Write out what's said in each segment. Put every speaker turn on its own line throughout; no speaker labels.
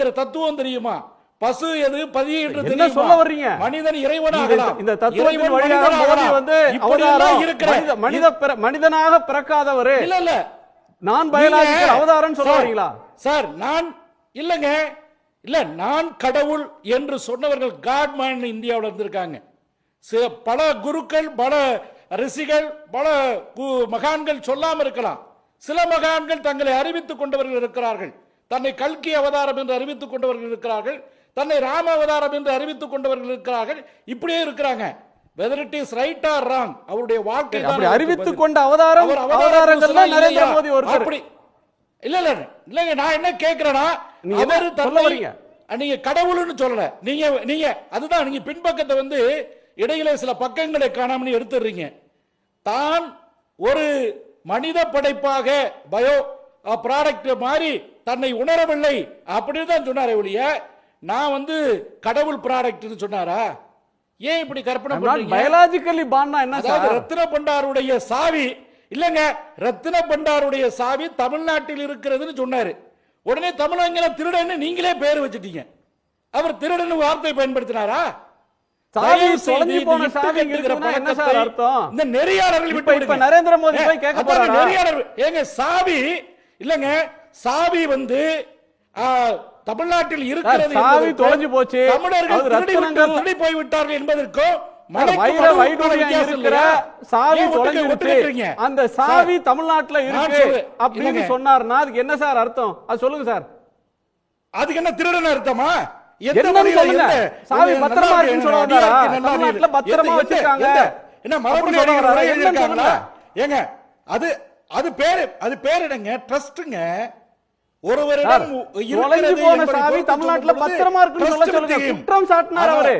என்கிற தத்துவம் தெரியுமா? பசு எது பதி என்று
என்ன? சொல்ல வர்றீங்க?
மனிதன் இறைவனாகலாம்
இந்த தத்துவத்தின் வழியாக மோடி. வந்து அவதாரம்
இருக்கிற
மனித மனிதனாக பிறக்காதவரு.
இல்ல இல்ல.
நான் பயாலஜிக்கல் அவதாரம் சொல்ல
சார்,
வரீங்களா
சார் நான் இல்லங்க. இல்ல நான் கடவுள் என்று சொன்னவர்கள் காட் மேன் இந்தியாவுல இருந்திருக்காங்க. பல குருக்கள் பல ரிஷிகள் பல மகான்கள் சொல்லாம இருக்கலாம். சில மகான்கள் தங்களை அறிவித்துக் கொண்டவர்கள் இருக்கிறார்கள். தன்னை கல்கி அவதாரம் என்று அறிவித்துக் கொண்டவர்கள் இருக்கிறார்கள். தன்னை ராம அவதாரம் என்று அறிவித்துக் கொண்டவர்கள் இருக்கிறார்கள். இப்படியே இருக்கிறாங்க. Whether it is right or wrong அவருடைய வாழ்க்கை
அப்படி அறிவித்துக். கொண்ட அவதாரம்
அவர் அவதாரம்
அவதாரங்கள்ல
சொல்ல
நரேந்திர? மோடி ஒருத்தர்
அப்படி. இல்ல இல்ல இல்லங்க நான் என்ன கேக்குறேன்னா அவரு
சொல்ல
தன்னை
வர்றீங்க?
நீங்க கடவுள்னு சொல்லல. நீங்க நீங்க அதுதான் நீங்க பின்பக்கத்தை வந்து இடையில சில பக்கங்களை காணாமனு எடுத்துடுறீங்க. தான் ஒரு மனித படைப்பாக பயோ ப்ராடக்ட் மாதிரி தன்னை உணரவில்லை அப்படின்னு தான் சொன்னாரே ஒழிய நான் வந்து கடவுள் ப்ராடக்ட்னு சொன்னாரா? ஏன் இப்படி கற்பனை பண்றீங்க?
பயாலஜிக்கலி பான்னா என்ன
அதாவது
சார்?
ரத்தின பண்டாருடைய சாவி இல்லங்க ரத்தின பண்டாருடைய சாவி தமிழ்நாட்டில் இருக்கிறதுன்னு சொன்னாரு. உடனே தமிழங்கள திருடன்னு நீங்களே பேர் வச்சிட்டீங்க. அவர் திருடன்னு வார்த்தை பயன்படுத்தினாரா? நெறியாளர்கள்.
நரேந்திர மோடி
ஏங்க சாவி இல்லங்க சாவி வந்து தமிழ்நாட்டில் இருக்கிறது
சாவி தொலைஞ்சு போச்சு.
தமிழர்கள் திருடி விட்டு
ரத்தினங்கள்
திருடி போய் விட்டார்கள் என்பதற்கும்?
சாவி தொலைஞ்சிருச்சு? அந்த சாவி தமிழ்நாட்டுல இருக்கு. அப்படின்னு. சொன்னார்னா அதுக்கு என்ன சார் அர்த்தம் அது சொல்லுங்க சார்
அதுக்கு என்ன திருடன் அர்த்தமா
சாவி பத்திரமா இருக்குன்னு
இருக்கு,
சொல்ல. பத்திரமா வச்சிருக்காங்க.
என்ன?
சொல்லுங்க.
ஏங்க அது அது பேரு அது பேர் என்னங்க ட்ரஸ்ட்ங்க ஒருவரிடம் இருக்கிறது என்பதை
சாவி தமிழ்நாட்டுல பத்திரமா இருக்குன்னு சொல்ல சொல்லுங்க. குற்றம் சாட்டினார் அவரு.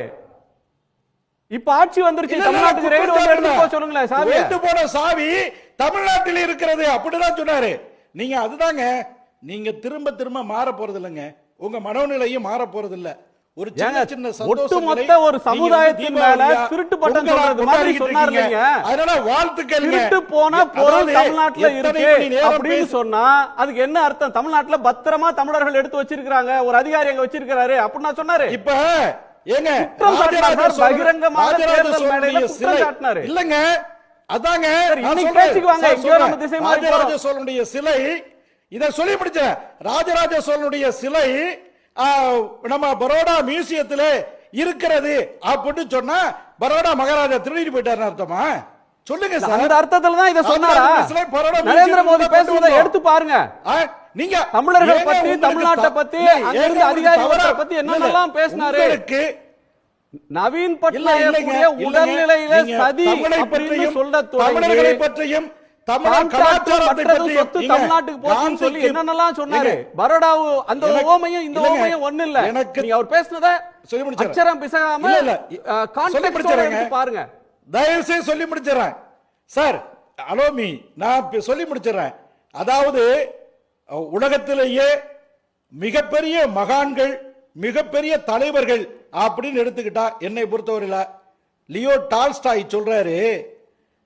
இப்ப ஆட்சி வந்துருச்சு தமிழ்நாட்டுக்கு ரைடு
குற்றம்
வந்து எடுத்து. போக சொல்லுங்களேன் சாவியை.
வெந்து போன சாவி தமிழ்நாட்டில் இருக்கிறது அப்படிதான் சொன்னாரு. நீங்க அதுதாங்க நீங்க திரும்ப திரும்ப மாற போறது இல்லைங்க உங்க மனோநிலையும் மாற போறது இல்ல ஒரு சின்ன சின்ன
ஒட்டுமொத்த ஒரு சமுதாயத்தின் மேல திருட்டு பட்டம் சொல்றது மாதிரி
கொண்டாடிக்கிட்டு
சொன்னார்
இருக்கீங்க.
இல்லைங்க?
அதனால வாழ்த்துக்கள்
திருட்டு போன பொருள் தமிழ்நாட்டுல இருக்கு அப்படின்னு சொன்னா அதுக்கு என்ன அர்த்தம் தமிழ்நாட்டுல பத்திரமா தமிழர்கள் எடுத்து வச்சிருக்காங்க ஒரு அதிகாரி அங்க வச்சிருக்காரு அப்படின்னு நான் சொன்னாரு
இப்ப ஏங்க
பகிரங்கமாக தேர்தல் மேடையில குற்றம்
சிலை
சாட்டினாரு.
இல்லங்க அதாங்க ராஜராஜ. சோழனுடைய சிலை இத சொல்லி முடிச்சேன் ராஜராஜ சோழனுடைய சிலை நம்ம பரோடா மியூசியத்துல இருக்கிறது அப்படின்னு சொன்னா பரோடா மகாராஜா திருடிட்டு போயிட்டாருன்னு அர்த்தமா சொல்லுங்க சார்
அந்த அர்த்தத்துல தான் இத சொன்னாரா நரேந்திர மோடி பேசுவதை எடுத்து பாருங்க
நீங்க
தமிழர்கள் பத்தி, தமிழ்நாட்டை பத்தி, அங்க இருந்த
உங்களுக்கு
அதிகாரி
தவறா-
ஒருத்தரை பத்தி என்னென்னலாம் பேசினாரு? நவீன் பட்நாயக். உடல்நிலையில சதி அப்படின்னு
பற்றியும்,
சொல்ல
தமிழர்களை
தொடங்கி
பற்றியும்
கான்ட்ராக்ட்
கலாச்சாரத்தை பற்றியும்
சொத்து தமிழ்நாட்டுக்கு போச்சுன்னு சொல்லி என்னென்னலாம் சொன்னாரு? பரோடாவு அந்த ஓமையும் இந்த ஓமையும் ஒண்ணு இல்ல
எனக்கு-
நீங்க அவர் பேசுனத
சொல்லி முடிச்சிடுறேன்.
அச்சரம் பிசகாம
இல்ல, சொல்லி.
எடுத்து பாருங்க.
தயவு செய்து சொல்லி முடிச்சிடறேன். சார் அலோமி நான் சொல்லி முடிச்சிடறேன். அதாவது உலகத்திலேயே மிகப்பெரிய மகான்கள் மிகப்பெரிய தலைவர்கள் அப்படின்னு எடுத்துக்கிட்டா என்னை பொறுத்தவரையில லியோ டால்ஸ்டாய் சொல்றாரு.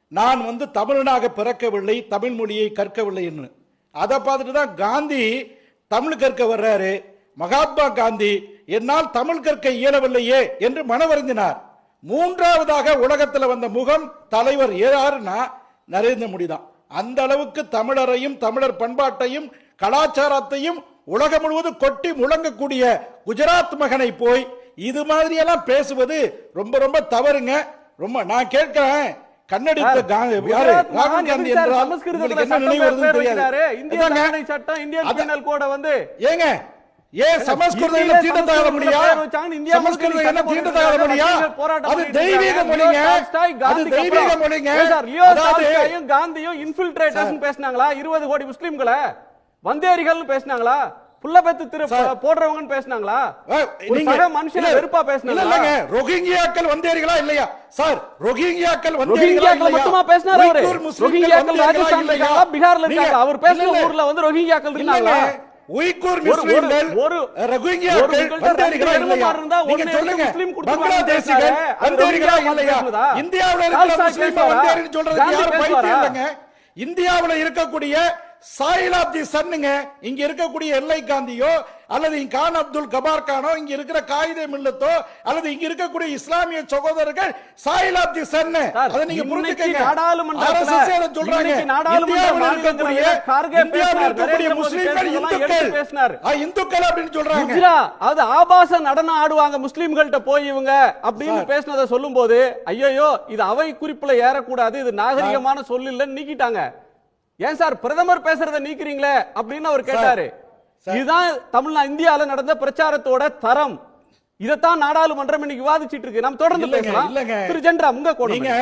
நான் வந்து தமிழனாக பிறக்கவில்லை தமிழ் மொழியை கற்கவில்லைன்னு அதை பார்த்துட்டு தான் காந்தி தமிழ் கற்க வர்றாரு. மகாத்மா காந்தி என்னால் தமிழ் கற்க இயலவில்லையே என்று மனவருந்தினார். மூன்றாவதாக உலகத்தில் வந்த முகம் தலைவர் யாருன்னா நரேந்திர மோடி தான். அந்த அளவுக்கு தமிழரையும் தமிழர் பண்பாட்டையும் கலாச்சாரத்தையும் உலகம் முழுவதும் கொட்டி முழங்கக்கூடிய குஜராத் மகனை போய் இது மாதிரியெல்லாம் பேசுவது ரொம்ப ரொம்ப தவறுங்க. ரொம்ப நான் கேட்கிறேன். ஏங்க ஏன் சமஸ்கிருதம்
வச்சாங்கன்னு இந்தியா முழுக்க
சமஸ்கிருதம் என்ன மொழியா
வக்கீல்கள் போராட்டம்
அது தெய்வீக. மொழிங்க. அது தெய்வீக. மொழிங்க.
காந்தியும் இன்ஃபில்ட்ரேட்டர்ஸ் பேசினாங்களா? இருபது கோடி முஸ்லிம்களை? வந்தேரிகள்னு பேசினாங்களா? புள்ள பெத்து திரு போடுறவங்கன்னு பேசினாங்களா?
நீங்க-
மனுஷனை வெறுப்பா
இல்லங்க. ரோஹிங்கியாக்கள் வந்தேரிகளா இல்லையா? சார் ரோஹிங்கியாக்கள் இல்லையா?
மட்டுமா பேசினாரு அவரு? ரோஹிங்கியாக்கள் ராஜஸ்தான்ல? இருக்காங்களா? பீகார்ல இருக்காங்க
இல்ல.
ஊர்ல வந்து ரோஹிங்கியாக்கள்
உய்குர்
ஒரு-
முஸ்லிம்கள் வந்தேரிகளா
ரெண்டு
இல்லையா? நீங்க சொல்லுங்க. பங்களாதேசிகள்
ரோஹிங்கியா
இல்லையா? இந்தியாவுல இருக்கிற முஸ்லிம் சொல்றதுக்கு யாரும்? பைத்தியம் இல்லைங்க. இந்தியாவுல இருக்கக்கூடிய சாயில் ஆப் தி சன்னுங்க இங்க இருக்கக்கூடிய எல்லை காந்தியோ அல்லது கான் அப்துல் கபார் கானோ இங்க இருக்கிற காயிதே மில்லத்தோ அல்லது இங்க இருக்கக்கூடிய இஸ்லாமிய சகோதரர்கள் சாயில் ஆப் தி சன்னு.
சார்,
அதை நீங்க புரிஞ்சுக்கங்க. அதை சொல்றாங்க.
நாடாளுமன்ற
இருக்கக்கூடிய இந்தியாவில் முஸ்லிம்கள் இந்துக்கள். இந்துக்கள் அப்படின்னு சொல்றாங்க.
அது ஆபாச நடனம் ஆடுவாங்க முஸ்லிம்கள்ட்ட போய் இவங்க அப்படின்னு. பேசினதை சொல்லும்போது ஐயோ இது அவை குறிப்புல ஏறக்கூடாது இது நாகரிகமான சொல் இல்லைன்னு நீக்கிட்டாங்க. ஏன் சார் பிரதமர் பேசுறத நீக்கிறீங்களே அப்படின்னு அவர் கேட்டாரு. இதுதான் தமிழ்நா இந்தியால நடந்த பிரச்சாரத்தோட தரம். இதைத்தான் நாடாளுமன்றம் இன்னைக்கு விவாதிச்சிட்டு இருக்கு. நாம் தொடர்ந்து பேசலாம். திரு ஜென்ரா உங்க
நீங்க